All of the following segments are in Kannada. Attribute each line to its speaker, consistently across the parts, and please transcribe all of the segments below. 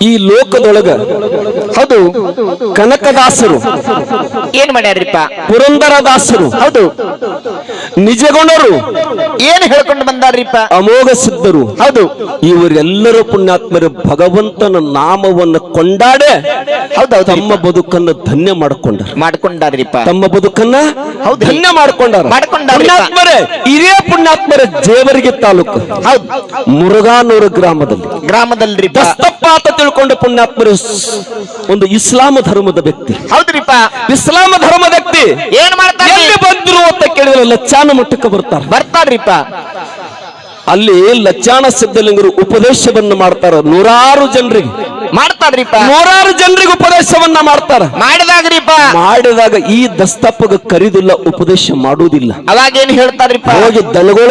Speaker 1: ಈ ಲೋಕದೊಳಗ
Speaker 2: ಹೌದು
Speaker 1: ಕನಕದಾಸರು
Speaker 2: ಏನ್ ಮಾಡ್ಯಾರಿಪ್ಪ
Speaker 1: ಪುರಂದರದಾಸರು
Speaker 2: ಹೌದು
Speaker 1: ನಿಜಗೊಂಡರು
Speaker 2: ಏನ್ ಹೇಳ್ಕೊಂಡು ಬಂದಾರ್ರಿಪ್ಪ?
Speaker 1: ಅಮೋಘ ಸಿದ್ಧರು
Speaker 2: ಹೌದು
Speaker 1: ಇವರೆಲ್ಲರೂ ಪುಣ್ಯಾತ್ಮರು ಭಗವಂತನ ನಾಮವನ್ನು ಕೊಂಡಾಡೆ
Speaker 2: ಹೌದೌದು.
Speaker 1: ತಮ್ಮ ಬದುಕನ್ನು ಧನ್ಯ ಮಾಡ್ಕೊಂಡ
Speaker 2: ಮಾಡ್ಕೊಂಡಾರ್ರಿಪ್ಪ.
Speaker 1: ತಮ್ಮ ಬದುಕನ್ನ
Speaker 2: ಹೌದು.
Speaker 1: ಧನ್ಯ ಮಾಡ್ಕೊಂಡಾರ.
Speaker 2: ಮಾಡ್ಕೊಂಡಾರ.
Speaker 1: ಪುಣ್ಯಾತ್ಮರೇ ಹಿರಿಯ ಪುಣ್ಯಾತ್ಮರ ಜೇವರಿಗೆ ತಾಲೂಕು.
Speaker 2: ಹೌದು.
Speaker 1: ಮುರುಘಾನೂರು ಗ್ರಾಮದಲ್ಲಿ. ಗ್ರಾಮದಲ್ಲಿ ತಿಳ್ಕೊಂಡ ಪುಣ್ಯಾತ್ಮರು ಒಂದು ಇಸ್ಲಾಮ ಧರ್ಮದ ವ್ಯಕ್ತಿ.
Speaker 2: ಹೌದ್ರಿಪ್ಪ.
Speaker 1: ಇಸ್ಲಾಮ ಧರ್ಮದ ವ್ಯಕ್ತಿ.
Speaker 2: ಏನ್
Speaker 1: ಮಾಡ್ತಾರೆ ಬಂದ್ರು ಅಂತ ಕೇಳಿದ್ರೆ ಲಚ್ಚಾನ ಮಟ್ಟಕ್ಕೆ ಬರ್ತಾರೆ.
Speaker 2: ಬರ್ತಾರ್ರಿಪ್ಪ.
Speaker 1: ಅಲ್ಲಿ ಲಚ್ಚಾಣ ಸಿದ್ಧಲಿಂಗರು ಉಪದೇಶವನ್ನು ಮಾಡ್ತಾರ. ನೂರಾರು ಜನರಿಗೆ.
Speaker 2: ಮಾಡ್ತಾರ್ರಿಪ್ಪ.
Speaker 1: ನೂರಾರು ಜನರಿಗೆ ಉಪದೇಶವನ್ನ ಮಾಡ್ತಾರ.
Speaker 2: ಮಾಡಿದಾಗ್ರಿಪ್ಪ.
Speaker 1: ಮಾಡಿದಾಗ ಈ ದಸ್ತಪ್ಪಗ ಕರಿದಿಲ್ಲ ಉಪದೇಶ ಮಾಡುವುದಿಲ್ಲ.
Speaker 2: ಅವಾಗ ಏನ್ ಹೇಳ್ತಾರ್ರಿಪ್ಪ.
Speaker 1: ಹೋಗಿ ದನಗಳ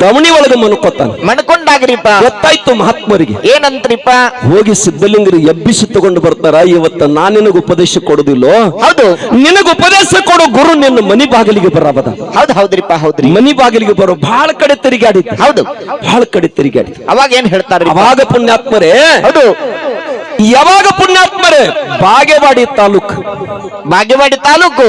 Speaker 1: ದವಣಿ ಒಳಗೆ ಮನ್ಕೋತಾನ.
Speaker 2: ಮನ್ಕೊಂಡಾಗ್ರಿಪ್ಪ.
Speaker 1: ಗೊತ್ತಾಯ್ತು ಮಹಾತ್ಮರಿಗೆ.
Speaker 2: ಏನಂತ್ರಿಪ್ಪ?
Speaker 1: ಹೋಗಿ ಸಿದ್ಧಲಿಂಗರು ಎಬ್ಬಿಸಿ ತಗೊಂಡು ಬರ್ತಾರ. ಇವತ್ತ ನಾನು ನಿನಗೆ ಉಪದೇಶ ಕೊಡುದಿಲ್ಲೋ
Speaker 2: ಹೌದು.
Speaker 1: ನಿನಗೆ ಉಪದೇಶ ಕೊಡೋ ಗುರು ನಿನ್ನ ಮನಿ ಬಾಗಿಲಿಗೆ ಬರಬದ.
Speaker 2: ಹೌದು ಹೌದ್ರಿಪ್ಪ ಹೌದ್ರಿ.
Speaker 1: ಮನಿ ಬಾಗಿಲಿಗೆ ಬರೋ ಬಹಳ ಕಡೆ ತಿರುಗಾಡಿದ್ದ.
Speaker 2: ಹೌದು.
Speaker 1: ಬಹಳ ಕಡೆ ತಿರುಗಾಡಿ
Speaker 2: ಅವಾಗ ಏನ್ ಹೇಳ್ತಾರೆ
Speaker 1: ಅವಾಗ ಪುಣ್ಯಾತ್ಮರೇ
Speaker 2: ಹೌದು.
Speaker 1: ಯಾವಾಗ ಪುಣ್ಯಾತ್ಮರೇ? ಬಾಗೇವಾಡಿ ತಾಲೂಕು.
Speaker 2: ಬಾಗೇವಾಡಿ ತಾಲೂಕು.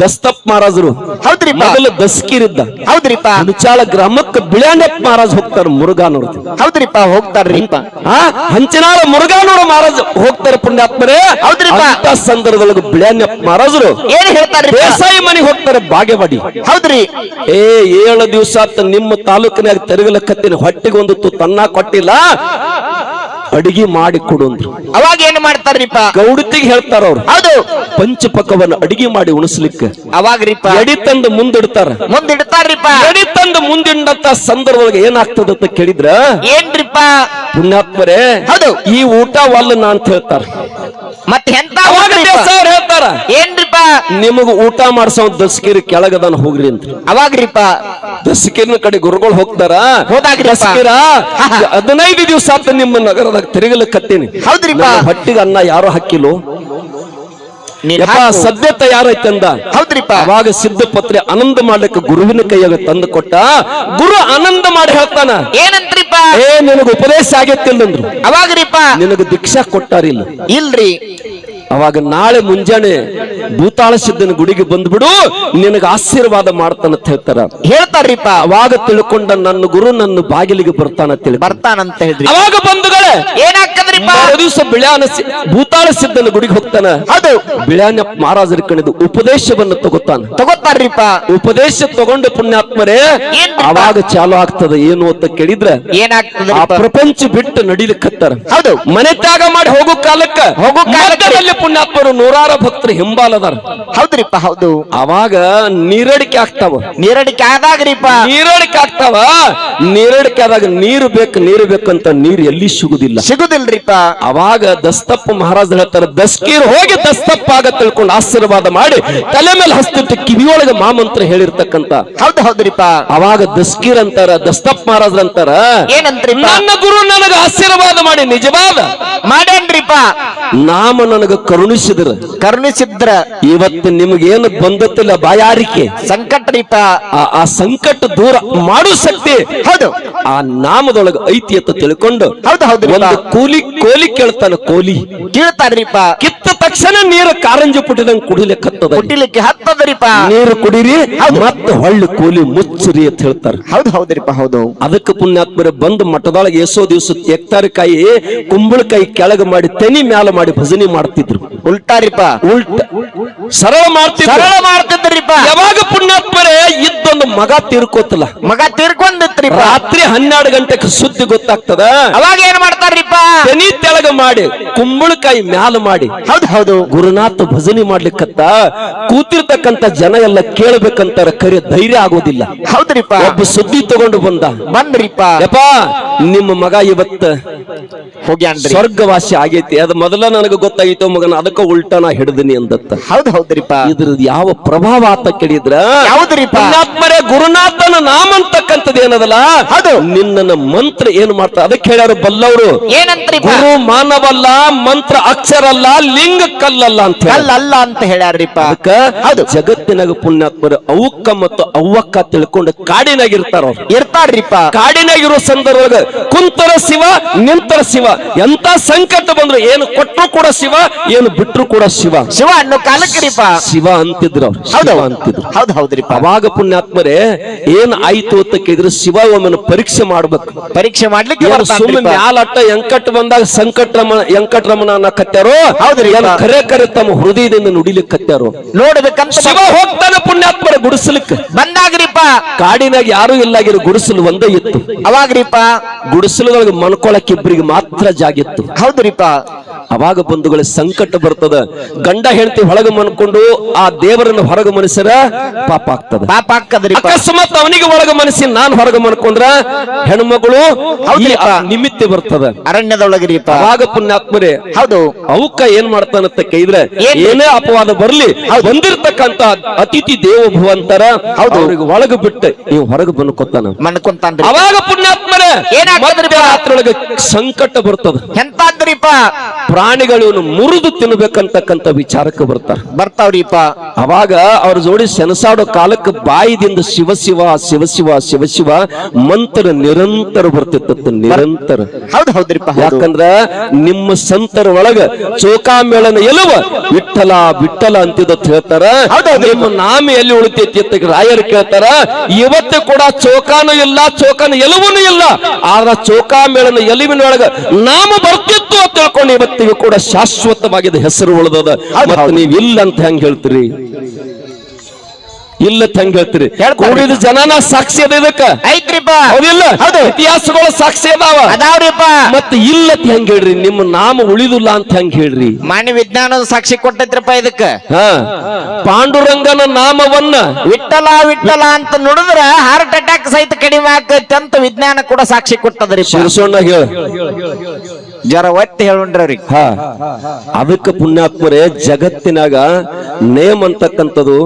Speaker 1: ದಸ್ತಪ್ ಮಹಾರಾಜರು.
Speaker 2: ಹೌದ್ರಿ
Speaker 1: ಮೊದಲು ದಸ್ಕಿರಿದ್ದ.
Speaker 2: ಹೌದ್ರಿಪ್ಪ.
Speaker 1: ಹುಣಚಾಳ ಗ್ರಾಮಕ್ಕೆ ಬಿಳಾಂಡಪ್ಪ ಮಹಾರಾಜ್ ಹೋಗ್ತಾರೆ ಮುರುಘಾನವ್ರ
Speaker 2: ಹೌದ್ರಿಪ್ಪ ಹೋಗ್ತಾರ್ರಿಪ್ಪ.
Speaker 1: ಆ ಹಂಚಿನಾಳ ಮುರುಘಾನೂರ ಮಹಾರಾಜ್ ಹೋಗ್ತಾರೆ ಪುಣ್ಯಾತ್ಮರೇ.
Speaker 2: ಹೌದ್ರಿಪ್ಪ.
Speaker 1: ಅಂತ ಸಂದರ್ಭದೊಳಗೆ ಬಿಳ್ಯಾಣಪ್ಪ ಮಹಾರಾಜರು
Speaker 2: ಏನ್ ಹೇಳ್ತಾರೆ
Speaker 1: ದೇಸಾಯಿ ಮನೆಗೆ ಹೋಗ್ತಾರೆ ಬಾಗೇವಾಡಿ.
Speaker 2: ಹೌದ್ರಿ.
Speaker 1: ಏ ಏಳು ದಿವಸ ನಿಮ್ಮ ತಾಲೂಕಿನಾಗ ತೆರಗಲಕತ್ತಿನ ಹೊಟ್ಟೆಗೆ ಒಂದು ತನ್ನ ಕೊಟ್ಟಿಲ್ಲ. ಅಡಿಗೆ ಮಾಡಿ ಕೊಡು ಅಂದ್ರು.
Speaker 2: ಅವಾಗ ಏನ್ ಮಾಡ್ತಾರ್ರಿಪ್ಪ?
Speaker 1: ಗೌಡತಿಗೆ ಹೇಳ್ತಾರ ಅವ್ರು.
Speaker 2: ಹೌದು.
Speaker 1: ಪಂಚಪಕವನ್ನ ಅಡಿಗೆ ಮಾಡಿ ಉಣಿಸ್ಲಿಕ್ಕೆ.
Speaker 2: ಅವಾಗ್ರಿಪ್ಪ?
Speaker 1: ಎಡಿ ತಂದು ಮುಂದಿಡ್ತಾರ.
Speaker 2: ಮುಂದಿಡ್ತಾರ್ರಿಪ್ಪ?
Speaker 1: ಎಡಿ ತಂದು ಮುಂದಿಡಂತ ಸಂದರ್ಭದಾಗ ಏನಾಗ್ತದ ಅಂತ ಕೇಳಿದ್ರ?
Speaker 2: ಏನ್ರಿಪ್ಪ?
Speaker 1: ಪುಣ್ಯಾತ್ಮರೇ
Speaker 2: ಹೌದು.
Speaker 1: ಈ ಊಟ ನಾ ಅಂತ ಹೇಳ್ತಾರ.
Speaker 2: ಮತ್ತೆ ಎಂತ
Speaker 1: ಹೇಳ್ತಾರ.
Speaker 2: ಏನ್ರಿಪ್ಪ?
Speaker 1: ನಿಮಗ ಊಟ ಮಾಡ್ಸೋ ದಸ್ಕಿರಿ ಕೆಳಗದಾನ ಹೋಗ್ರಿ ಅಂತ.
Speaker 2: ಅವಾಗ್ರಿಪ್ಪ?
Speaker 1: ದಸ್ಕಿರಿನ ಕಡೆ ಗುರುಗಳು ಹೋಗ್ತಾರ.
Speaker 2: ಹೋದಾಗ
Speaker 1: ದಸ್ಕಿರ ಹದಿನೈದು ದಿವಸ ಆತ ನಿಮ್ಮ ನಗರದಾಗ ತಿರುಗಲಕತ್ತೀನಿ
Speaker 2: ಹೌದ್ರಿಪ್ಪ.
Speaker 1: ಹೊಟ್ಟಿಗೆ ಅನ್ನ ಯಾರು ಹಾಕಿಲ್ಲೋ? ನೀ
Speaker 2: ಸದ್ಯ.
Speaker 1: ಸದ್ಯತೆ ಯಾರೈತೆ ಅಂದ.
Speaker 2: ಹೌದ್ರಿಪ್ಪ.
Speaker 1: ಅವಾಗ ಸಿದ್ಧಪತ್ರೆ ಆನಂದ ಮಾಡ್ಲಿಕ್ಕೆ ಗುರುವಿನ ಕೈಯಾಗ ತಂದು ಕೊಟ್ಟ. ಗುರು ಆನಂದ ಮಾಡಿ ಹೇಳ್ತಾನ.
Speaker 2: ಏನಂತ್ರಿಪ್ಪ?
Speaker 1: ಏ ನಿನಗ ಉಪದೇಶ ಆಗೈತಿಲ್ಲಂದ್ರು
Speaker 2: ಅವಾಗ್ರಿಪ್ಪ.
Speaker 1: ನಿನಗ ದೀಕ್ಷಾ ಕೊಟ್ಟಾರಿಲ್ಲ.
Speaker 2: ಇಲ್ರಿ.
Speaker 1: ಅವಾಗ ನಾಳೆ ಮುಂಜಾನೆ ಭೂತಾಳ ಸಿದ್ಧನ ಗುಡಿಗೆ ಬಂದ್ಬಿಡು ನಿನಗ ಆಶೀರ್ವಾದ ಮಾಡ್ತಾನಂತ ಹೇಳ್ತಾರ.
Speaker 2: ಹೇಳ್ತಾರೀಪ
Speaker 1: ಅವಾಗ ತಿಳ್ಕೊಂಡ ನನ್ನ ಗುರು ನನ್ನ ಬಾಗಿಲಿಗೆ ಬರ್ತಾನ ತಿಳಿ
Speaker 2: ಬರ್ತಾನಂತ ಹೇಳಿದ್ರಿ
Speaker 1: ಅವಾಗ ಬಂಧುಗಳೇ
Speaker 2: ಏನಾಗ್ತದ್ರಿಪ್ಪ
Speaker 1: ದಿವಸ ಬಿಳ್ಯಾನ ಭೂತಾಳ ಸಿದ್ಧನ ಗುಡಿಗೆ ಹೋಗ್ತಾನ.
Speaker 2: ಅದು
Speaker 1: ಬಿಳ್ಯಾನ ಮಹಾರಾಜರ ಕಣಿದು ಉಪದೇಶವನ್ನು ತಗೋತಾನ.
Speaker 2: ತಗೋತಾರ್ರಿಪ್ಪ.
Speaker 1: ಉಪದೇಶ ತಗೊಂಡ ಪುಣ್ಯಾತ್ಮರೇ? ಅವಾಗ ಚಾಲು ಆಗ್ತದ ಏನು ಅಂತ ಕೇಳಿದ್ರೆ ಆ
Speaker 2: ಏನಾಗ್ತದ್ರಿಪ್ಪ
Speaker 1: ಪ್ರಪಂಚ ಬಿಟ್ಟು ನಡಿಲಿಕ್ಕತ್ತಾರ.
Speaker 2: ಹೌದು.
Speaker 1: ಮನೆ ತ್ಯಾಗ ಮಾಡಿ ಹೋಗೋ ಕಾಲಕ್ಕ
Speaker 2: ಹೋಗೋ
Speaker 1: ಕಾಲದಲ್ಲಿ ಪುಣ್ಯಾತ್ಮರು ನೂರಾರು ಭಕ್ತರು ಹಿಂಬಾಲದಾರ
Speaker 2: ಹೌದ್ರಿಪ್ಪ ಹೌದು.
Speaker 1: ಅವಾಗ ನೀರಡಿಕೆ ಆಗ್ತಾವ.
Speaker 2: ನೀರಡಿಕೆ ಆದಾಗ್ರಿಪ್ಪ.
Speaker 1: ನೀರಡಿಕೆ ಆಗ್ತಾವ. ನೀರಡಿಕೆ ಆದಾಗ ನೀರು ಬೇಕು ನೀರು ಬೇಕಂತ ನೀರು ಎಲ್ಲಿ ಸಿಗುದಿಲ್ಲ.
Speaker 2: ಸಿಗುದಿಲ್ರಿಪ್ಪ.
Speaker 1: ಅವಾಗ ದಸ್ತಪ್ಪ ಮಹಾರಾಜ್ ಹೇಳ್ತಾರೆ ದಸ್ಕೀರ್ ಹೋಗಿ ದಸ್ತಪ್ಪ ಆಗ ತಿಳ್ಕೊಂಡು ಆಶೀರ್ವಾದ ಮಾಡಿ ತಲೆ ಮೇಲೆ ಹಸ್ತಿಟ್ಟು ಕಿವಿಯೊಳಗೆ ಮಾಮಂತ್ರ ಹೇಳಿರ್ತಕ್ಕಂತ.
Speaker 2: ಹೌದು ಹೌದ್ರಿಪ್ಪ
Speaker 1: ಅವಾಗ ದಸ್ಕೀರ್ ಅಂತಾರ ದಸ್ತಪ್ಪ ಮಹಾರಾಜ್ ಅಂತಾರ
Speaker 2: ಏನಂತ್ರಿ
Speaker 1: ನನ್ನ ಗುರು ನನಗ ಆಶೀರ್ವಾದ ಮಾಡಿ ನಿಜವಾದ?
Speaker 2: ಮಾಡೇನ್ರಿಪ್ಪ?
Speaker 1: ನಾಮ ನನಗ ಕರುಣಿಸಿದ್ರ.
Speaker 2: ಕರುಣಿಸಿದ್ರ?
Speaker 1: ಇವತ್ತು ನಿಮ್ಗೇನು ಬಂದತ್ತಿಲ್ಲ ಬಾಯಾರಿಕೆ.
Speaker 2: ಸಂಕಟ
Speaker 1: ಆ ಆ ಸಂಕಟ ದೂರ ಮಾಡು ಶಕ್ತಿ
Speaker 2: ಹೌದು.
Speaker 1: ಆ ನಾಮದೊಳಗ ಐತಿ ಅಂತ ತಿಳ್ಕೊಂಡು
Speaker 2: ಹೌದು ಹೌದು
Speaker 1: ಒಂದು ಕೂಲಿ ಕೋಲಿ ಕೇಳ್ತಾನ ಕೋಲಿ.
Speaker 2: ಕೀಳ್ತಾರ್ರಿಪ್ಪ
Speaker 1: ಕಿತ್ತ ತಕ್ಷಣ ನೀರು ಕಾರಂಜಿ ಪುಟ್ಟಿದಂಗ್ ಕುಡಿಲಿಕ್ಕತ್ತದ
Speaker 2: ಕುಡಿಲಿಕ್ಕೆ ಹತ್ತದ್ರಿಪ್ಪ.
Speaker 1: ನೀರು ಕುಡಿರಿ ಮತ್ತೆ ಹೊಳ್ಳಿ ಕೋಲಿ ಮುಚ್ಚರಿ ಅಂತ ಹೇಳ್ತಾರ.
Speaker 2: ಹೌದು ಹೌದ್ರಿಪ್ಪ ಹೌದು.
Speaker 1: ಅದಕ್ಕೆ ಪುಣ್ಯಾತ್ಮರ ಬಂದು ಮಠದೊಳಗೆ ಎಸೋ ದಿವಸ ಎಕ್ತಾರಿಕಾಯಿ ಕುಂಬಳಕಾಯಿ ಕೆಳಗೆ ಮಾಡಿ ತೆನಿ ಮ್ಯಾಲ ಮಾಡಿ ಭಜನೆ ಮಾಡ್ತಿದ್ರು.
Speaker 2: ಉಲ್ಟಾರಿಪ್ಪ.
Speaker 1: ಉಲ್ಟ ಸರಳ ಮಾಡ್ತಿದ್ರು.
Speaker 2: ಸರಳ ಮಾಡ್ತಿದ್ರಿಪ್ಪ.
Speaker 1: ಯಾವಾಗ ಪುಣ್ಯಾತ್ಮರೇ ಇದ್ದೊಂದು ಮಗ ತೀರ್ಕೋತಲ್ಲ.
Speaker 2: ಮಗ ತೀರ್ಕೊಂಡಿತ್ರಿ
Speaker 1: ರಾತ್ರಿ ಹನ್ನೆರಡು ಗಂಟೆಗೆ ಸುದ್ದಿ ಗೊತ್ತಾಗ್ತದ?
Speaker 2: ಅವಾಗ ಏನ್ ಮಾಡ್ತಾರ್ರಿಪ್ಪ?
Speaker 1: ತೆನಿ ತೆಳಗ ಮಾಡಿ ಕುಂಬಳಕಾಯಿ ಮ್ಯಾಲ ಮಾಡಿ.
Speaker 2: ಹೌದು ಹೌದು.
Speaker 1: ಗುರುನಾಥ ಭಜನೆ ಮಾಡ್ಲಿಕ್ಕತ್ತ ಕೂತಿರ್ತಕ್ಕಂತ ಜನ ಎಲ್ಲ ಕೇಳ್ಬೇಕಂತಾರ ಕರೆ ಧೈರ್ಯ ಆಗೋದಿಲ್ಲ.
Speaker 2: ಹೌದ್ರಿಪ್ಪ.
Speaker 1: ಒಬ್ಬ ಸುದ್ದಿ ತಗೊಂಡು ಬಂದ.
Speaker 2: ಬಂದ್ರಿಪ್ಪ.
Speaker 1: ಯಪ್ಪ ನಿಮ್ಮ ಮಗ ಇವತ್ತ
Speaker 2: ಹೋಗ್ಯಾನ್ರಿ.
Speaker 1: ಸ್ವರ್ಗವಾಸಿ ಆಗೈತಿ. ಅದ ಮೊದಲ ನನಗೆ ಗೊತ್ತಾಗಿತ್ತು ಮಗನ ಅದಕ್ಕ ಉಲ್ಟಾನ ಹಿಡಿದಿನಿ ಅಂದತ್ತ.
Speaker 2: ಹೌದು ಹೌದ್ರಿಪ್ಪ?
Speaker 1: ಇದ್ರದ್ದು ಯಾವ ಪ್ರಭಾವ ಆತ ಕೇಳಿದ್ರ?
Speaker 2: ಯಾವ್ದ್ರಿಪ್ಪ?
Speaker 1: ಪುಣ್ಯಾತ್ಮರೇ ಗುರುನಾಥನ ನಾಮ ಅಂತಕ್ಕಂಥದ್ದು ಏನದಲ್ಲ?
Speaker 2: ಅದು
Speaker 1: ನಿನ್ನ ಮಂತ್ರ ಏನ್ ಮಾಡ್ತಾರೆ? ಅದಕ್ಕೆ ಹೇಳ್ಯಾರು ಬಲ್ಲವರು.
Speaker 2: ಏನಂತ್ರಿ
Speaker 1: ಗುರು ಮಾನವಲ್ಲ ಮಂತ್ರ ಅಕ್ಷರ ಅಲ್ಲ ಲಿಂಗ ಕಲ್ಲಲ್ಲ ಅಂತ
Speaker 2: ಅಲ್ಲ ಅಂತ ಹೇಳ್ಯಾರ್ರಿಪ್ಪ.
Speaker 1: ಅದಕ್ಕ
Speaker 2: ಹೌದು.
Speaker 1: ಜಗತ್ತಿನಾಗ ಪುಣ್ಯಾತ್ಮರು ಅವಕ್ಕ ಮತ್ತು ಅವ್ವಕ್ಕ ತಿಳ್ಕೊಂಡು ಕಾಡಿನಾಗಿರ್ತಾರ ಇರ್ತಾರ್ರಿಪ
Speaker 2: ಇರ್ತಾರ್ರಿಪ್ಪ.
Speaker 1: ಕಾಡಿನಾಗಿರೋ ಸಂದರ್ಭದಾಗ ಕುಂತರ ಶಿವ ನಿಂತರ ಶಿವ ಎಂತ ಸಂಕಟ ಬಂದ್ರು ಏನು ಕೊಟ್ಟರು ಕೂಡ ಶಿವ ಏನು ಬಿಟ್ಟರು ಕೂಡ ಶಿವ.
Speaker 2: ಶಿವ ಅನ್ನೋ
Speaker 1: ಶಿವ ಅಂತಿದ್ರು. ಅವ್ರು
Speaker 2: ಹೌದು.
Speaker 1: ಅಂತಿದ್ರು.
Speaker 2: ಹೌದು ಹೌದ್ರಿಪ್ಪ
Speaker 1: ಅವಾಗ ಪುಣ್ಯಾತ್ಮರೇ ಏನ್ ಆಯ್ತು ಅಂತ ಕೇಳಿದ್ರೆ ಶಿವ ಒಮ್ಮೆ ಪರೀಕ್ಷೆ ಮಾಡ್ಬೇಕು.
Speaker 2: ಪರೀಕ್ಷೆ ಮಾಡ್ಲಿಕ್ಕೆ
Speaker 1: ಸುಮ್ಮನೆ. ಮ್ಯಾಲಟ್ಟ ಎಂಕಟ್ ಬಂದಾಗ ಸಂಕಟರಮಣ ಎಂಕಟರಮಣ ಅನ್ನಕತ್ಯಾರೋ
Speaker 2: ಹೌದ್ರಿ.
Speaker 1: ಏನು ಕರೆ ಕರೆ ತಮ್ಮ ಹೃದಯದಿಂದ ನುಡಿಲಿಕ್ಕೆ ಕತ್ಯಾರೋ
Speaker 2: ನೋಡ್ಬೇಕಂತ
Speaker 1: ಶಿವ ಹೋಗ್ತಾನೆ ಪುಣ್ಯಾತ್ಮರ ಗುಡಿಸ್ಲಿಕ್ಕೆ.
Speaker 2: ಬಂದಾಗ್ರಿಪ್ಪ
Speaker 1: ಕಾಡಿನಾಗ ಯಾರು ಇಲ್ಲಾಗಿರೋ ಗುಡಿಸಲು ಒಂದೇ ಇತ್ತು.
Speaker 2: ಅವಾಗ್ರಿಪ್ಪ
Speaker 1: ಗುಡಿಸಲು ಮನ್ಕೊಳಕ್ ಇಬ್ಬರಿಗೆ ಮಾತ್ರ ಜಾಗಿತ್ತು
Speaker 2: ಹೌದ್ರಿಪ್ಪ
Speaker 1: ಅವಾಗ ಬಂಧುಗಳ ಸಂಕಟ ಬರ್ತದ. ಗಂಡ ಹೆಂಡತಿ ಹೊರಗೆ ಮನ್ಕೊಂಡು ಆ ದೇವರನ್ನ ಹೊರಗೆ ಮನಸ್ಸರ ಪಾಪ ಆಗ್ತದ.
Speaker 2: ಪಾಪ ಆಗ್ತದ್ರಿ
Speaker 1: ಅಕಸ್ಮಾತ್ ಅವನಿಗೆ ಒಳಗ ಮನಸ್ಸಿ ನಾನ್ ಹೊರಗೆ ಮನ್ಕೊಂಡ್ರ ಹೆಣ್ಮಗಳು. ನಿಮಿತ್ತ ಬರ್ತದ.
Speaker 2: ಅರಣ್ಯದೊಳಗ್ರಿ
Speaker 1: ಅವಾಗ ಪುಣ್ಯಾತ್ಮರೇ
Speaker 2: ಹೌದು.
Speaker 1: ಅವಕ್ಕ ಏನ್ ಮಾಡ್ತಾನಂತ ಕೇಳಿದ್ರೆ
Speaker 2: ಏನ್?
Speaker 1: ಏನೇ ಅಪವಾದ ಬರ್ಲಿ ಬಂದಿರ್ತಕ್ಕಂತ ಅತಿಥಿ ದೇವ
Speaker 2: ಹೌದು.
Speaker 1: ಅವ್ರಿಗೆ ಒಳಗೆ ಬಿಟ್ಟು ನೀವು ಹೊರಗೆ ಬನ್ಕೊತಾನ
Speaker 2: ಮನ್ಕೊಂತಾನ್ರಿ.
Speaker 1: ಅವಾಗ ಪುಣ್ಯಾತ್ಮರೇ
Speaker 2: ಏನಾಗ್ತದ್ರಿ?
Speaker 1: ರಾತ್ರಿಯೊಳಗೆ ಸಂಕಟ ಬರ್ತದ.
Speaker 2: ಎಂತಾದ್ರಿಪ್ಪ?
Speaker 1: ಪ್ರಾಣಿಗಳು ಇವ್ನು ಮುರಿದು ತಿನ್ಬೇಕಂತಕ್ಕಂತ ವಿಚಾರಕ್ಕೆ ಬರ್ತಾರೆ.
Speaker 2: ಬರ್ತಾವ್ರಿಪ್ಪ.
Speaker 1: ಅವಾಗ ಅವ್ರ ಜೋಡಿ ಸೆಣಸಾಡೋ ಕಾಲಕ್ಕೆ ಬಾಯಿದಿಂದ ಶಿವ ಶಿವ ಶಿವ ಶಿವ ಶಿವ ಶಿವ ಮಂತ್ರ ನಿರಂತರ ಬರ್ತಿತ್ತು ನಿರಂತರ.
Speaker 2: ಹೌದು ಹೌದ್ರಿಪ್ಪ
Speaker 1: ಯಾಕಂದ್ರ ನಿಮ್ಮ ಸಂತರ ಒಳಗ ಚೋಕಾಮೇಳನ ಎಲುವ ವಿಠಲ ವಿಠಲ ಅಂತಿದ್ದ ಹೇಳ್ತಾರ. ನಿಮ್ಮ ನಾಮ ಎಲ್ಲಿ ಉಳಿತೈತಿ ಅಂತ ರಾಯರು ಕೇಳ್ತಾರ. ಇವತ್ತು ಕೂಡ ಚೌಕಾನು ಇಲ್ಲ ಚೌಕಾನು ಎಲುವನು ಇಲ್ಲ. ಆದ್ರ ಚೌಕಾಮೇಳನ ಎಲುವಿನೊಳಗ ನಾಮ ಬರ್ತಿತ್ತು ಅಂತ ತಿಳ್ಕೊಂಡು ಇವತ್ತಿಗೂ ಕೂಡ ಶಾಶ್ವತವಾಗಿದ್ದ ಹೆಸರು ಉಳಿದದ.
Speaker 2: ನೀವಿಲ್ಲ
Speaker 1: ಮತ್ತೆ
Speaker 2: ಹೌದು.
Speaker 1: ಅಂತ ಹೆಂಗ್ ಹೇಳ್ತೀರಿ? ಇಲ್ಲ ತಂಗ ಹೇಳ್ತೀರಿ. ಕೂಡಿದ ಜನನ ಸಾಕ್ಷಿ ಅದ ಇದಕ್ಕ.
Speaker 2: ಐತ್ರಿಪ್ಪ.
Speaker 1: ಹೌದಿಲ್ಲ?
Speaker 2: ಹೌದು.
Speaker 1: ಇತಿಹಾಸಗಳು ಸಾಕ್ಷಿ ಅದಾವ.
Speaker 2: ಅದಾವ್ರಿಪ್ಪ.
Speaker 1: ಮತ್ತೆ ಇಲ್ಲತ್ ಹೆಂಗ್ ಹೇಳ್ರಿ? ನಿಮ್ಮ ನಾಮ ಉಳಿದಿಲ್ಲ ಅಂತ ಹೆಂಗ್ ಹೇಳ್ರಿ?
Speaker 2: ಮಾನ್ಯ ವಿಜ್ಞಾನದ ಸಾಕ್ಷಿ ಕೊಟ್ಟೈತ್ರಿಪ್ಪ ಇದಕ್ಕ.
Speaker 1: ಹ. ಪಾಂಡುರಂಗನ ನಾಮವನ್ನ
Speaker 2: ವಿಠಲ ವಿಠಲ ಅಂತ ನುಡಿದ್ರ ಹಾರ್ಟ್ ಅಟ್ಯಾಕ್ ಸಹಿತ ಕಡಿಮೆ ಆಗತ್ತೆ ಅಂತ ವಿಜ್ಞಾನ ಕೂಡ ಸಾಕ್ಷಿ ಕೊಟ್ಟದ್ರಿ
Speaker 1: ಶಿರಸೋಣ್ಣ ಹೇಳ.
Speaker 2: ಜರ ಒಟ್ಟಿ ಹೇಳುಂಡ್ರಿ ಅವ್ರಿಗೆ.
Speaker 1: ಹ. ಅದಕ್ಕೆ ಪುಣ್ಯಾತ್ಮರೇ ಜಗತ್ತಿನಾಗ ನೇಮ್ ಅಂತಕ್ಕಂಥದ್ದು.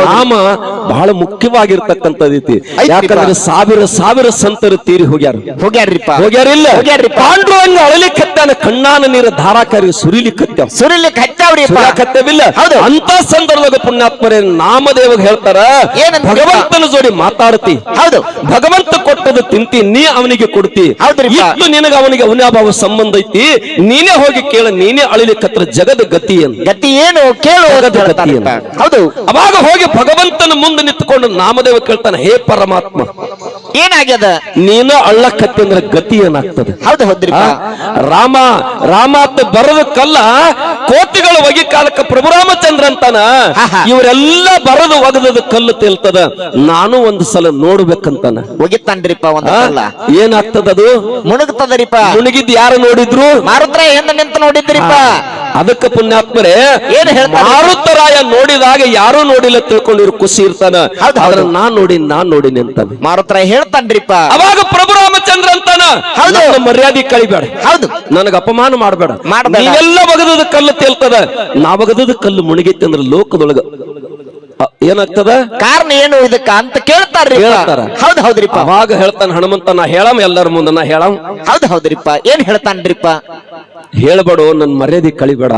Speaker 1: ನಾಮ ಬಹಳ
Speaker 2: ಮುಖ್ಯವಾಗಿರ್ತಕ್ಕಂಥದ್ದೈತಿ.
Speaker 1: ಯಾಕಂದ್ರೆ ಸಾವಿರ ಸಾವಿರ ಸಂತರು ತೀರಿ ಹೋಗ್ಯಾರ.
Speaker 2: ಹೋಗ್ಯಾರ್ರಿಪ್ಪ.
Speaker 1: ಹೋಗ್ಯಾರಿಲ್ಲ. ಪಾಂಡುರಂಗ ಅಳಲಿಕ್ಕತ್ತಾನ ಕಣ್ಣಾನ ನೀರ ಧಾರಾಕಾರಿ ಸುರಿಲಿಕ್ಕತ್ತಾವ
Speaker 2: ಸುರಿಲಿಕ್ಕೆ ಹಚ್ಚಾವ್ರಿಪ್ಪ
Speaker 1: ಕತ್ತವಿಲ್ಲ
Speaker 2: ಹೌದು.
Speaker 1: ಅಂತ ಸಂದರ್ಭದಾಗ ಪುಣ್ಯಾತ್ಮರೇ ನಾಮದೇವ ಹೇಳ್ತಾರ
Speaker 2: ಏನ
Speaker 1: ಭಗವಂತನ ಜೋಡಿ ಮಾತಾಡ್ತಿ.
Speaker 2: ಹೌದು.
Speaker 1: ಭಗವಂತ ಕೊಟ್ಟದ್ದು ತಿಂತಿ ನೀ ಅವನಿಗೆ ಕೊಡ್ತಿ. ಹೌದ್ರಿ ನಿನಗ ಅವನಿಗೆ ಅವನಾಭಾವ ಸಂಬಂಧ ಐತಿ ನೀನೇ ಹೋಗಿ ಕೇಳ ನೀನೇ ಅಳಿಲಿಕ್ಕತ್ರ ಜಗದ ಗತಿ ಅಂತ.
Speaker 2: ಗತಿ ಏನು ಕೇಳು
Speaker 1: ಜಗದ ಗತಿ?
Speaker 2: ಹೌದು.
Speaker 1: ಅವಾಗ ಹೋಗಿ ಭಗವಂತನ ಮುಂದೆ ನಿಂತುಕೊಂಡು ನಾಮದೇವ ಕೇಳ್ತಾನೆ ಹೇ ಪರಮಾತ್ಮ
Speaker 2: ಏನಾಗ್ಯದ?
Speaker 1: ನೀನು ಅಳ್ಳಕ್ಕತ್ತಿ ಅಂದ್ರೆ ಗತಿ ಏನಾಗ್ತದೆ?
Speaker 2: ಹೌದು
Speaker 1: ಹೌದ್ರಿ? ರಾಮ ರಾಮ ಅಂತ ಬರದಕ್ಕಲ್ಲ ಕೋತಿಗಳು ಒಗಿ ಕಾಲಕ್ಕೆ ಪ್ರಭುರಾಮಚಂದ್ರ ಅಂತಾನ. ಇವರೆಲ್ಲ ಬರದು ಒಗದದ ಕಲ್ಲು ತೇಲ್ತದ. ನಾನು ಒಂದು ಸಲ ನೋಡ್ಬೇಕಂತಾನ.
Speaker 2: ಒಗಿತಾನ್ರಿಪ್ಪ ಒಂದ ಏನಾಗ್ತದ
Speaker 1: ಏನಾಗ್ತದದು?
Speaker 2: ಮುಣುಗ್ತದರಿಪ್ಪ.
Speaker 1: ಮುಳುಗಿದ್ ಯಾರು ನೋಡಿದ್ರು?
Speaker 2: ಮಾರುತ್ರ ಏನ್ ನಿಂತ ನೋಡಿದ್ರಿಪ್ಪ.
Speaker 1: ಅದಕ್ಕೆ ಪುಣ್ಯಾತ್ಮರೇ
Speaker 2: ಏನ್ ಹೇಳ್ತಾರೆ?
Speaker 1: ಮಾರುತರಾಯ ನೋಡಿದಾಗ ಯಾರು ನೋಡಿಲ್ಲ ತಿಳ್ಕೊಂಡಿರು ಖುಷಿ ಇರ್ತಾನ. ಆದ್ರೆ ನಾನ್ ನೋಡಿ ನಾ ನೋಡಿನಿ ಅಂತ
Speaker 2: ಮಾರುತರಾಯ ಹೇಳ್ತಾನ್ರಿಪ್ಪ.
Speaker 1: ಅವಾಗ ಪ್ರಭು ರಾಮಚಂದ್ರ ಅಂತಾನ
Speaker 2: ಹೌದು.
Speaker 1: ಮರ್ಯಾದೆ ಕಳಿಬೇಡ.
Speaker 2: ಹೌದು.
Speaker 1: ನನಗ ಅಪಮಾನ ಮಾಡಬೇಡ. ನೀವೆಲ್ಲ ಬಗದದ ಕಲ್ಲು ತೇಲ್ತದ. ನಾ ಬಗದದ ಕಲ್ಲು ಮುಣಗೈತಿ ಅಂದ್ರೆ ಲೋಕದೊಳಗ ಏನಾಗ್ತದ?
Speaker 2: ಕಾರಣ ಏನು ಇದಕ್ಕ ಅಂತ ಕೇಳ್ತಾರ್ರಿ
Speaker 1: ಕೇಳ್ತಾರ.
Speaker 2: ಹೌದು ಹೌದ್ರಿಪ್ಪ.
Speaker 1: ಅವಾಗ ಹೇಳ್ತಾನ ಹನುಮಂತ ನಾ ಹೇಳಮ್ ಎಲ್ಲರ ಮುಂದೆ ನಾ ಹೇಳಮ್.
Speaker 2: ಹೌದು ಹೌದ್ರಿಪ್ಪ. ಏನ್ ಹೇಳ್ತಾನ್ರಿಪ್ಪ?
Speaker 1: ಹೇಳ್ಬೇಡು ನನ್ ಮರ್ಯಾದೆ ಕಳಿಬೇಡ.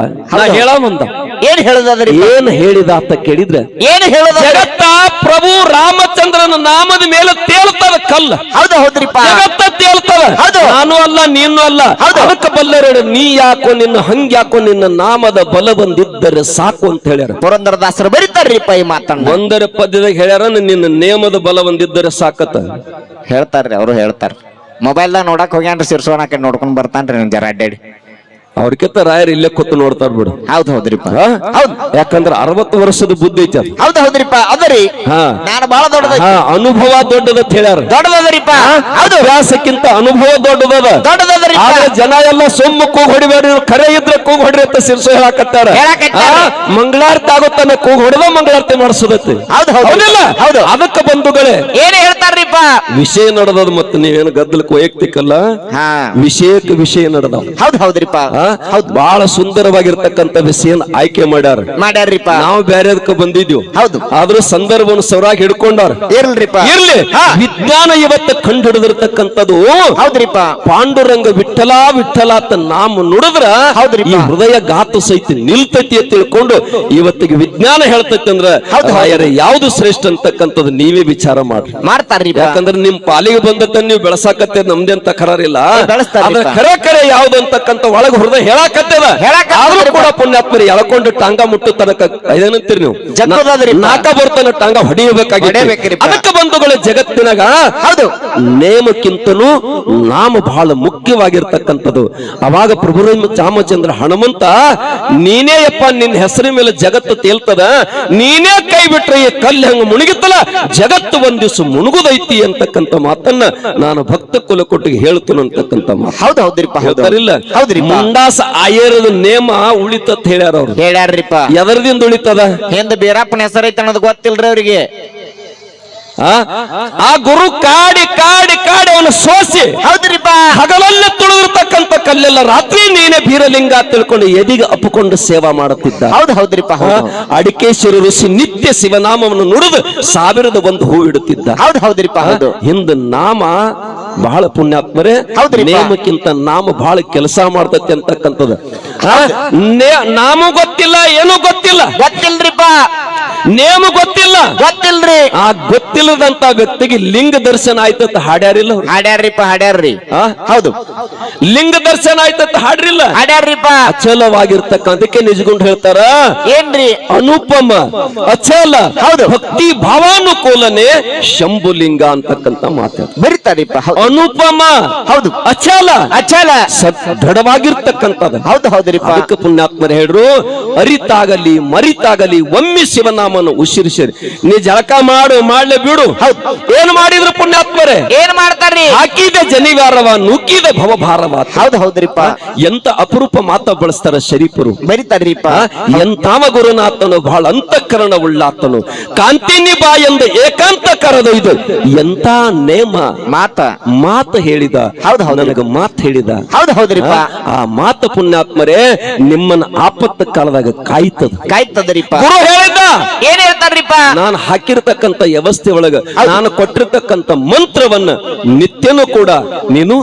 Speaker 1: ಅಂದ
Speaker 2: ಏನ್ ಹೇಳದ್ರಿ
Speaker 1: ಏನ್ ಹೇಳಿದ ಅಂತ ಕೇಳಿದ್ರೆ
Speaker 2: ಏನ್ ಹೇಳದ
Speaker 1: ಜಗತ್ತ ಪ್ರಭು ರಾಮಚಂದ್ರನ ನಾಮದ ಮೇಲೆ ತೇಲ್ತದ ಕಲ್ಲ.
Speaker 2: ಹೌದು ಹೌದ್ರಿಪ್ಪ?
Speaker 1: ಜಗತ್ತ ತೇಲ್ತದ
Speaker 2: ಹೌದು.
Speaker 1: ನಾನು ಅಲ್ಲ ನೀನು ಅಲ್ಲ. ಅದಕ್ಕೆ ಬಲ್ಲರ ನೀ ಯಾಕೋ ನಿನ್ನ ಹಂಗ್ಯಾಕೋ ನಿನ್ನ ನಾಮದ ಬಲ ಬಂದಿದ್ದರೆ ಸಾಕು ಅಂತ ಹೇಳ್ಯಾರ.
Speaker 2: ಪುರಂದರದಾಸರು ಬರೀತಾರ್ರಿಪ್ಪ ಈ ಮಾತನ್ನ.
Speaker 1: ಒಂದರ ಪದ್ಯದಾಗ ಹೇಳ್ಯಾರ ನಿನ್ನ ನೇಮದ ಬಲ ಬಂದಿದ್ದರೆ ಸಾಕತ್ತ.
Speaker 2: ಹೇಳ್ತಾರ್ರಿ ಅವರು ಹೇಳ್ತಾರ. ಮೊಬೈಲ್ದಾಗ ನೋಡಕ್ ಹೋಗ್ಯಾನ್ರಿ ಸಿರ್ಸೋಣಕ್ಕೆ ನೋಡ್ಕೊಂಡ್ ಬರ್ತಾನ್ರಿ ನಿಮ್ ಜರ ಅಡ್ಡಾಡಿ
Speaker 1: ಅವ್ರಕ್ಕಿಂತ ರಾಯರ್ ಇಲ್ಲೇ ಕೂತು ನೋಡ್ತಾರ ಬಿಡು.
Speaker 2: ಹೌದ್ ಹೌದ್ರಿಪ್ಪ. ಹೌದ್.
Speaker 1: ಯಾಕಂದ್ರ ಅರವತ್ತು ವರ್ಷದ ಬುದ್ಧಿ ಐತಿ ಹೌದ್
Speaker 2: ಹೌದು ಹೌದ್ರಿಪ್ಪ. ಅದರಿ
Speaker 1: ಹಾ.
Speaker 2: ನಾನು ಬಹಳ ದೊಡ್ಡದ
Speaker 1: ಹಾ ಅನುಭವ ದೊಡ್ಡದ ಹೇಳ್ಯಾರ.
Speaker 2: ದೊಡ್ಡದದ್ರಿಪ್ಪ. ಹೌದು.
Speaker 1: ವ್ಯಾಸಕ್ಕಿಂತ ಅನುಭವ ದೊಡ್ಡದದ. ಆದ್ರೆ ಜನ ಎಲ್ಲ ಸುಮ್ಮ ಕೂಗ್ ಹೊಡಿಬೇಡಿ ಖರೆ ಕರೆ ಇದ್ರೆ ಕೂಗ್ ಹೊಡ್ರಿ ಅಂತ ಶಿರ್ಸು ಹೇಳಕತ್ತಾರ. ಮಂಗಳಾರತಿ ಆಗುತ್ತಾನೆ ಕೂಗ್ ಹೊಡೆದ ಮಂಗಳಾರತಿ ಮಾಡಿಸೋದೈತಿ.
Speaker 2: ಹೌದು, ಹೌದು.
Speaker 1: ಹೌದಿಲ್ಲ?
Speaker 2: ಹೌದು.
Speaker 1: ಅದಕ್ಕೆ ಬಂಧುಗಳೇ.
Speaker 2: ಏನ್ ಹೇಳ್ತಾರ್ರಿಪ್ಪ.
Speaker 1: ವಿಷಯ ನಡೆದದ ಮತ್ತೆ ನೀವೇನು ಗದ್ದಲಕ್ಕೆ ವೈಯಕ್ತಿಕ ಅಲ್ಲ
Speaker 2: ಹಾ.
Speaker 1: ವಿಷಯಕ್ಕೆ ವಿಷಯ ನಡೆದ
Speaker 2: ಹೌದ್ ಹೌದ್ರಿಪ್ಪ.
Speaker 1: ಹೌದು ಬಹಳ ಸುಂದರವಾಗಿರ್ತಕ್ಕಂಥ ವಿಷಯನ ಆಯ್ಕೆ ಮಾಡ್ಯಾರ.
Speaker 2: ಮಾಡ್ಯಾರ್ರಿಪ್ಪ.
Speaker 1: ನಾವು ಬೇರೆದಕ್ಕೆ ಬಂದಿದ್ವಿ.
Speaker 2: ಹೌದು.
Speaker 1: ಆದ್ರೂ ಸಂದರ್ಭವನ್ನು ಸೌರಾಗಿ ಹಿಡ್ಕೊಂಡಾರ.
Speaker 2: ಇರ್ಲ್ರಿಪ್ಪ.
Speaker 1: ಇರ್ಲಿ. ವಿಜ್ಞಾನ ಇವತ್ತು ಕಂಡು ಹಿಡಿದಿರ್ತಕ್ಕಂಥದ್ದು
Speaker 2: ಹೌದ್ರಿಪ್ಪ.
Speaker 1: ಪಾಂಡುರಂಗ ವಿಠಲ ವಿಠಲ ಅಂತ ನಾಮ ನುಡಿದ್ರ
Speaker 2: ಹೌದ್ರಿ
Speaker 1: ಈ ಹೃದಯ ಗಾತು ಸಹಿತ ನಿಲ್ತೈತಿ ಅಂತ ತಿಳ್ಕೊಂಡು ಇವತ್ತಿಗೆ ವಿಜ್ಞಾನ ಹೇಳ್ತೈತಿ ಅಂದ್ರ ಯಾವ್ದು ಶ್ರೇಷ್ಠ ಅಂತಕ್ಕಂಥದ್ದು ನೀವೇ ವಿಚಾರ ಮಾಡ್ರಿ.
Speaker 2: ಮಾಡ್ತಾರ್ರಿ
Speaker 1: ಯಾಕಂದ್ರೆ ನಿಮ್ ಪಾಲಿಗೆ ಬಂದತ್ತ ನೀವು ಬೆಳಸಾಕತ್ತೆ ನಮ್ದೇನ್ ತಕರಾರಿಲ್ಲ
Speaker 2: ಕರಾರಿಲ್ಲ
Speaker 1: ಅದ್ರ ಕರೆ ಕರೆ ಯಾವ್ದು ಅಂತಕ್ಕಂಥ ಒಳಗ ಹೃದಯ ಹೇಳಾಕತ್ತದ.
Speaker 2: ಹೇಳಾಕತ್ತದ
Speaker 1: ಆದ್ರೂ ಕೂಡ ಪುಣ್ಯಾತ್ಮರಿ ಎಳ್ಕೊಂಡು ಟಾಂಗ ಮುಟ್ಟು ತನಕ ಇದೇನಂತೀರಿ ನೀವು?
Speaker 2: ಜನರಾದ್ರೆ
Speaker 1: ನಾಕ ಬರ್ತಾನ ಟಾಂಗ ಹೊಡಿಯಬೇಕಾಗಿ. ಅದಕ್ಕೆ ಬಂಧುಗಳು ಜಗತ್ತಿನಾಗ
Speaker 2: ಹೌದು.
Speaker 1: ನೇಮಕ್ಕಿಂತಲೂ ನಾಮ ಬಹಳ ಮುಖ್ಯವಾಗಿರ್ತಕ್ಕಂಥದ್ದು. ಅವಾಗ ಪ್ರಭು ಚಾಮಚಂದ್ರ ಹನುಮಂತ ನೀನೇ ಯಪ್ಪ ನಿನ್ನ ಹೆಸರಿನ ಮೇಲೆ ಜಗತ್ತು ತೇಲ್ತದ ನೀನೇ ಕೈ ಬಿಟ್ರೆ ಈ ಕಲ್ಲು ಹಂಗ ಮುಳುಗಿತ್ತಲ್ಲ ಜಗತ್ತು ಒಂದ್ ಮುಣುಗುದೈತಿ ಅಂತಕ್ಕಂಥ ಮಾತನ್ನ ನಾನು ಭಕ್ತ ಕುಲಕೊಟ್ಟಿಗೆ ಹೇಳ್ತೇನೆ ಅಂತಕ್ಕಂಥ ಮಾತು.
Speaker 2: ಹೌದು ಹೌದ್ರಿಪ್ಪ ಹೌದು.
Speaker 1: ಹೌದ್ರಿ
Speaker 2: ಹೌದ್ರಿಪ್ಪ.
Speaker 1: ಮುಂಡಾಸ ಆಯರದ ನೇಮ ಉಳಿತತ್ ಹೇಳ್ಯಾರ ಅವ್ರು.
Speaker 2: ಹೇಳ್ಯಾರ್ರಿಪ್ಪ.
Speaker 1: ಎದರದಿಂದ ಉಳಿತದ?
Speaker 2: ಹಿಂದ ಬೀರಪ್ಪನ ಹೆಸರೈತೆ ಅನ್ನೋದು ಗೊತ್ತಿಲ್ರಿ ಅವ್ರಿಗೆ.
Speaker 1: ಆ? ಗುರು ಕಾಡಿ ಕಾಡಿ ಕಾಡಿ ಅವನು ಸೋಸಿ
Speaker 2: ಹೌದ್ರಿಪ್ಪ.
Speaker 1: ಹಗಲಲ್ಲೇ ತುಳಿದಿರ್ತಕ್ಕಂಥ ಕಲ್ಲೆಲ್ಲ ರಾತ್ರಿ ನೀನೇ ಬೀರಲಿಂಗ ತಿಳ್ಕೊಂಡು ಎದಿಗೆ ಅಪ್ಪಿಕೊಂಡು ಸೇವಾ ಮಾಡುತ್ತಿದ್ದ.
Speaker 2: ಹೌದು ಹೌದ್ರಿಪ್ಪ
Speaker 1: ಅಡಿಕೆ
Speaker 2: ಶಿರು
Speaker 1: ಅಡಿಕೇಶ್ವರ ಋಷಿ ನಿತ್ಯ ಶಿವನಾಮವನ್ನು ನುಡಿದು ಸಾವಿರದ ಒಂದು ಹೂ ಇಡುತ್ತಿದ್ದ.
Speaker 2: ಹೌದು ಹೌದ್ರಿಪ್ಪ ಹೌದು.
Speaker 1: ಹಿಂದ ನಾಮ ಬಹಳ ಪುಣ್ಯಾತ್ಮರೇ. ನೇಮಕ್ಕಿಂತ ನಾಮ ಬಹಳ ಕೆಲಸ ಮಾಡ್ತತಿ ಅಂತಕ್ಕಂಥದ್ದು. ನಾಮ ಗೊತ್ತಿಲ್ಲ ಏನು ಗೊತ್ತಿಲ್ಲ.
Speaker 2: ಗೊತ್ತಿಲ್ರಿಪ್ಪ.
Speaker 1: ನೇಮ ಗೊತ್ತಿಲ್ಲ.
Speaker 2: ಗೊತ್ತಿಲ್ರಿ.
Speaker 1: ಆ ಗೊತ್ತಿಲ್ಲದಂತ ವ್ಯಕ್ತಿಗೆ ಲಿಂಗ ದರ್ಶನ ಆಯ್ತಂತ ಹಾಡ್ಯಾರಿಲ್ಲ ಅವ್ರು?
Speaker 2: ಹಾಡ್ಯಾರ್ರಿಪ್ಪ ಹಾಡ್ಯಾರ್ರಿ. ಹೌದು.
Speaker 1: ಲಿಂಗ ದರ್ಶನ ಆಯ್ತಂತ ಹಾಡ್ರಿಲ್ಲ?
Speaker 2: ಹಾಡ್ಯಾರ್ರಿಪ್ಪ.
Speaker 1: ಅಚಲವಾಗಿರ್ತಕ್ಕಂಥಕ್ಕೆ ನಿಜಗೊಂಡು ಹೇಳ್ತಾರ?
Speaker 2: ಏನ್ರಿ?
Speaker 1: ಅನುಪಮ. ಅಚಲ.
Speaker 2: ಹೌದು.
Speaker 1: ಭಕ್ತಿ ಭಾವಾನುಕೂಲನೆ ಶಂಭುಲಿಂಗ ಅಂತಕ್ಕಂತ ಮಾತು.
Speaker 2: ಬರೀತಾರಿಪ್ಪ
Speaker 1: ಅನುಪಮ.
Speaker 2: ಹೌದು.
Speaker 1: ಅಚಲ.
Speaker 2: ಅಚಲ.
Speaker 1: ದೃಢವಾಗಿರ್ತಕ್ಕಂಥದ್ದು
Speaker 2: ಹೌದು ಹೌದ್ರಿಪ್ಪ.
Speaker 1: ಅದಕ್ಕೆ ಪುಣ್ಯಾತ್ಮರು ಹೇಳ್ರು ಅರಿತಾಗಲಿ ಮರಿತಾಗಲಿ ಒಮ್ಮೆ ಶಿವನಾಮನ ಉಸಿರಿಸಿರಿ ನೀ ಜಳಕ ಮಾಡು ಮಾಡ್ಲೆ ಬಿಡು.
Speaker 2: ಹೌದು.
Speaker 1: ಏನ್ ಮಾಡಿದ್ರು ಪುಣ್ಯಾತ್ಮರೇ?
Speaker 2: ಏನ್ ಮಾಡ್ತಾರ್ರಿ?
Speaker 1: ಹಾಕಿದ ಜನಿವಾರವ ನುಗ್ಗಿದ ಭವಭಾರವ.
Speaker 2: ಹೌದು ಹೌದ್ರಿಪ್ಪ.
Speaker 1: ಎಂತ ಅಪರೂಪ ಮಾತ ಬಳಸ್ತಾರ ಶರೀಫರು.
Speaker 2: ಬರಿತಾರ್ರಿಪ್ಪ
Speaker 1: ಎಂತಾವ ಗುರುನಾಥನು ಬಹಳ ಅಂತಃಕರಣ ಉಳ್ಳಾತನು ಕಾಂತಿನಿ ಬಾ ಎಂದು ಏಕಾಂತ ಕರೆದೊಯ್ದು. ಎಂತ ನೇಮ?
Speaker 2: ಮಾತ.
Speaker 1: ಮಾತ ಹೇಳಿದ.
Speaker 2: ಹೌದು, ಹೌದು.
Speaker 1: ನನಗ ಮಾತು ಹೇಳಿದ.
Speaker 2: ಹೌದು ಹೌದ್ರಿಪ್ಪ.
Speaker 1: ಆ ಮಾತ ಪುಣ್ಯಾತ್ಮರೇ ನಿಮ್ಮನ್ನ ಆಪತ್ತ ಕಾಲದಾಗ ಕಾಯ್ತದ.
Speaker 2: ಕಾಯ್ತದ್ರಿಪ್ಪ.
Speaker 1: ಗುರು ಹೇಳಿದ
Speaker 2: ಏನ್ ಹೇಳ್ತಾರ್ರಿಪ್ಪ?
Speaker 1: ನಾನು ಹಾಕಿರ್ತಕ್ಕಂತ ವ್ಯವಸ್ಥೆ ಒಳಗ ನಾನು ಕೊಟ್ಟಿರ್ತಕ್ಕಂತ ಮಂತ್ರವನ್ನ ನಿತ್ಯನೂ ಕೂಡ ನೀನು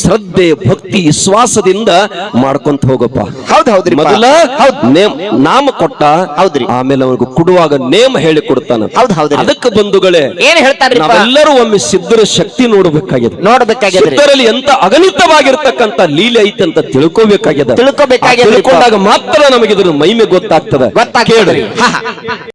Speaker 1: ಶ್ರದ್ಧೆ ಭಕ್ತಿ ವಿಶ್ವಾಸದಿಂದ ಮಾಡ್ಕೊಂತ ಹೋಗಪ್ಪ.
Speaker 2: ಹೌದು ಹೌದ್ರಿ
Speaker 1: ಮೊದಲ ನೇಮ್ ನಾಮ ಕೊಟ್ಟ
Speaker 2: ಹೌದ್ರಿ.
Speaker 1: ಆಮೇಲೆ ಅವನಿಗೆ ಕೊಡುವಾಗ ನೇಮ ಹೇಳಿ ಕೊಡ್ತಾನ.
Speaker 2: ಹೌದು ಹೌದ್ರಿ.
Speaker 1: ಅದಕ್ಕೆ ಬಂಧುಗಳೇ
Speaker 2: ಏನ್ ಹೇಳ್ತಾರೆ
Speaker 1: ನಾವೆಲ್ಲರೂ ಒಮ್ಮೆ ಸಿದ್ಧರ ಶಕ್ತಿ ನೋಡಬೇಕಾಗಿದೆ.
Speaker 2: ನೋಡಬೇಕಾಗಿದೆ
Speaker 1: ಸಿದ್ಧರಲ್ಲಿ ಎಂತ ಅಗಣಿತವಾಗಿರ್ತಕ್ಕಂತ ಲೀಲೆ ಐತೆ ಅಂತ ತಿಳ್ಕೋಬೇಕಾಗಿದೆ.
Speaker 2: ತಿಳ್ಕೊಬೇಕಾಗ್ಯದ್ರಿ.
Speaker 1: ತಿಳ್ಕೊಂಡಾಗ ಮಾತ್ರ ನಮಗೆ ಇದ್ರ ಮಹಿಮೆ ಗೊತ್ತಾಗ್ತದೆ.
Speaker 2: ಹೇಳ್ರಿ
Speaker 1: ಕೇಳ್ರಿ.
Speaker 2: ಹಾ ಹಾ.